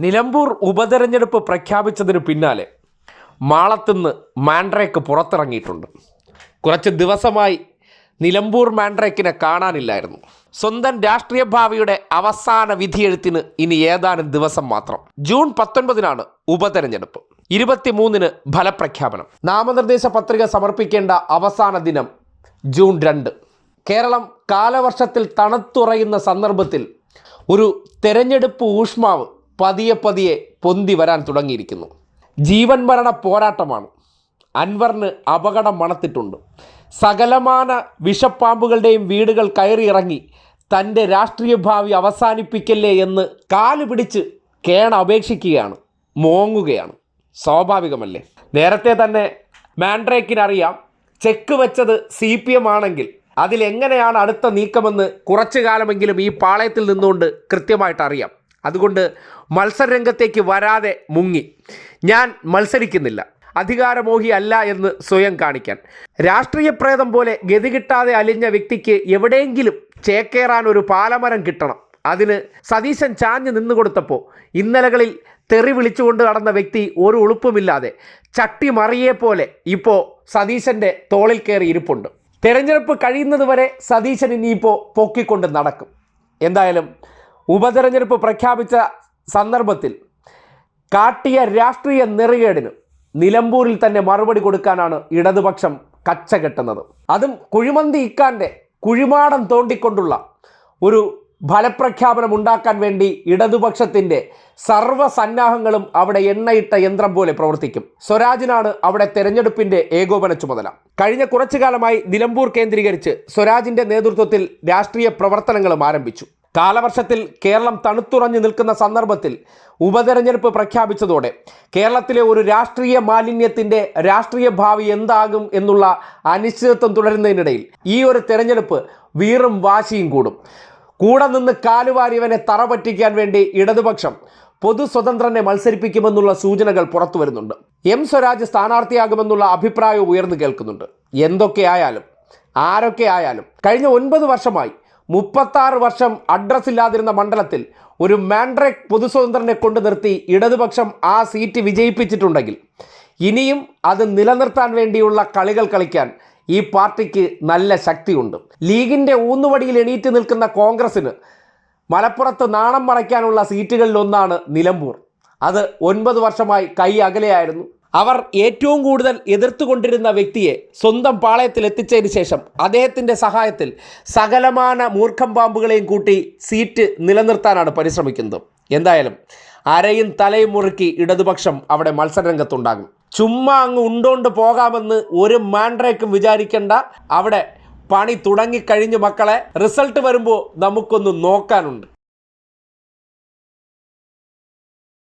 നിലമ്പൂർ ഉപതെരഞ്ഞെടുപ്പ് പ്രഖ്യാപിച്ചതിന് പിന്നാലെ മാളത്തുനിന്ന് മാൻഡ്രേക്ക് പുറത്തിറങ്ങിയിട്ടുണ്ട്. കുറച്ച് ദിവസമായി നിലമ്പൂർ മാൻഡ്രേക്കിനെ കാണാനില്ലായിരുന്നു. സ്വന്തം രാഷ്ട്രീയ ഭാവിയുടെ അവസാന വിധിയെഴുത്തിന് ഇനി ഏതാനും ദിവസം മാത്രം. ജൂൺ പത്തൊൻപതിനാണ് ഉപതെരഞ്ഞെടുപ്പ്. ഇരുപത്തിമൂന്നിന് ഫലപ്രഖ്യാപനം. നാമനിർദ്ദേശ പത്രിക സമർപ്പിക്കേണ്ട അവസാന ദിനം ജൂൺ രണ്ട്. കേരളം കാലവർഷത്തിൽ തണുത്തുറയുന്ന സന്ദർഭത്തിൽ ഒരു തെരഞ്ഞെടുപ്പ് ഊഷ്മാവ് പതിയെ പതിയെ പൊന്തി വരാൻ തുടങ്ങിയിരിക്കുന്നു. ജീവൻ മരണ പോരാട്ടമാണ്. അൻവറിന് അപകടം മണത്തിട്ടുണ്ട്. സകലമാന വിഷപ്പാമ്പുകളുടെയും വീടുകൾ കയറിയിറങ്ങി തന്റെ രാഷ്ട്രീയ ഭാവി അവസാനിപ്പിക്കല്ലേ എന്ന് കാൽ പിടിച്ച് കേണ അപേക്ഷിക്കുകയാണ്. മോങ്ങുകയാണ്. സ്വാഭാവികമല്ലേ? നേരത്തെ തന്നെ മാൻഡ്രേക്കിനറിയാം ചെക്ക് വെച്ചത് സി പി എം ആണെങ്കിൽ അതിലെങ്ങനെയാണ് അടുത്ത നീക്കമെന്ന് കുറച്ചു കാലമെങ്കിലും ഈ പാളയത്തിൽ നിന്നുകൊണ്ട് കൃത്യമായിട്ട് അറിയാം അതുകൊണ്ട് മത്സരരംഗത്തേക്ക് വരാതെ മുങ്ങി. ഞാൻ മത്സരിക്കുന്നില്ല. അധികാരമോഹി അല്ല എന്ന് സ്വയം കാണിക്കാൻ. രാഷ്ട്രീയ പ്രേതം പോലെ ഗതി കിട്ടാതെ അലിഞ്ഞ വ്യക്തിക്ക് എവിടെയെങ്കിലും ചേക്കേറാൻ ഒരു പാലമരം കിട്ടണം. അതിന് സതീശൻ ചാഞ്ഞു നിന്നു കൊടുത്തപ്പോൾ ഇന്നലകളിൽ തെറി വിളിച്ചുകൊണ്ട് നടന്ന വ്യക്തി ഒരു ഉളുപ്പുമില്ലാതെ ചട്ടി മറിയെ പോലെ ഇപ്പോൾ സതീശന്റെ തോളിൽ കയറി ഇരിപ്പുണ്ട്. തെരഞ്ഞെടുപ്പ് കഴിയുന്നത് വരെ സതീശൻ ഇനിയിപ്പോൾ പൊക്കിക്കൊണ്ട് നടക്കും. എന്തായാലും ഉപതെരഞ്ഞെടുപ്പ് പ്രഖ്യാപിച്ച സന്ദർഭത്തിൽ കാട്ടിയ രാഷ്ട്രീയ നെറുകേടിന് നിലമ്പൂരിൽ തന്നെ മറുപടി കൊടുക്കാനാണ് ഇടതുപക്ഷം കച്ച കെട്ടുന്നത് അതും കുഴിമന്തി ഇക്കാന്റെ കുഴിമാടം തോണ്ടിക്കൊണ്ടുള്ള ഒരു ഫലപ്രഖ്യാപനം ഉണ്ടാക്കാൻ വേണ്ടി ഇടതുപക്ഷത്തിന്റെ സർവസന്നാഹങ്ങളും അവിടെ എണ്ണയിട്ട യന്ത്രം പോലെ പ്രവർത്തിക്കും. സ്വരാജിനാണ് അവിടെ തെരഞ്ഞെടുപ്പിന്റെ ഏകോപന ചുമതല. കഴിഞ്ഞ കുറച്ചു കാലമായി നിലമ്പൂർ കേന്ദ്രീകരിച്ച് സ്വരാജിന്റെ നേതൃത്വത്തിൽ രാഷ്ട്രീയ പ്രവർത്തനങ്ങളും ആരംഭിച്ചു. കാലവർഷത്തിൽ കേരളം തണുത്തുറഞ്ഞു നിൽക്കുന്ന സന്ദർഭത്തിൽ ഉപതെരഞ്ഞെടുപ്പ് പ്രഖ്യാപിച്ചതോടെ കേരളത്തിലെ ഒരു രാഷ്ട്രീയ മാലിന്യത്തിന്റെ രാഷ്ട്രീയ ഭാവി എന്താകും എന്നുള്ള അനിശ്ചിതത്വം തുടരുന്നതിനിടയിൽ ഈ ഒരു തെരഞ്ഞെടുപ്പ് വീറും വാശിയും കൂടും. കൂടെ നിന്ന് കാലുവാരിയവനെ തറ പറ്റിക്കാൻ വേണ്ടി ഇടതുപക്ഷം പൊതു സ്വതന്ത്രനെ മത്സരിപ്പിക്കുമെന്നുള്ള സൂചനകൾ പുറത്തു വരുന്നുണ്ട്. എം സ്വരാജ് സ്ഥാനാർത്ഥിയാകുമെന്നുള്ള അഭിപ്രായം ഉയർന്നു കേൾക്കുന്നുണ്ട്. എന്തൊക്കെ ആയാലും ആരൊക്കെ ആയാലും കഴിഞ്ഞ ഒൻപത് വർഷമായി മുപ്പത്താറ് വർഷം അഡ്രസ് ഇല്ലാതിരുന്ന മണ്ഡലത്തിൽ ഒരു മാൻഡ്രേക്ക് പൊതുസ്വതന്ത്രനെ കൊണ്ടു നിർത്തി ഇടതുപക്ഷം ആ സീറ്റ് വിജയിപ്പിച്ചിട്ടുണ്ടെങ്കിൽ ഇനിയും അത് നിലനിർത്താൻ വേണ്ടിയുള്ള കളികൾ കളിക്കാൻ ഈ പാർട്ടിക്ക് നല്ല ശക്തിയുണ്ട്. ലീഗിന്റെ ഊന്നുവടിയിൽ എണീറ്റ് നിൽക്കുന്ന കോൺഗ്രസിന് മലപ്പുറത്ത് നാണം മറയ്ക്കാനുള്ള സീറ്റുകളിലൊന്നാണ് നിലമ്പൂർ. അത് ഒൻപത് വർഷമായി കൈ അകലെയായിരുന്നു. അവർ ഏറ്റവും കൂടുതൽ എതിർത്തുകൊണ്ടിരുന്ന വ്യക്തിയെ സ്വന്തം പാളയത്തിൽ എത്തിച്ചതിന് ശേഷം അദ്ദേഹത്തിന്റെ സഹായത്തിൽ സകലമാന മൂർഖം പാമ്പുകളെയും കൂട്ടി സീറ്റ് നിലനിർത്താനാണ് പരിശ്രമിക്കുന്നത്. എന്തായാലും അരയും തലയും മുറുക്കി ഇടതുപക്ഷം അവിടെ മത്സരരംഗത്തുണ്ടാകും. ചുമ്മാ അങ്ങ് ഉണ്ടോണ്ട് പോകാമെന്ന് ഒരു മാൻഡ്രേക്കും വിചാരിക്കേണ്ട. അവിടെ പണി തുടങ്ങിക്കഴിഞ്ഞു മക്കളെ റിസൾട്ട് വരുമ്പോൾ നമുക്കൊന്ന് നോക്കാനുണ്ട്.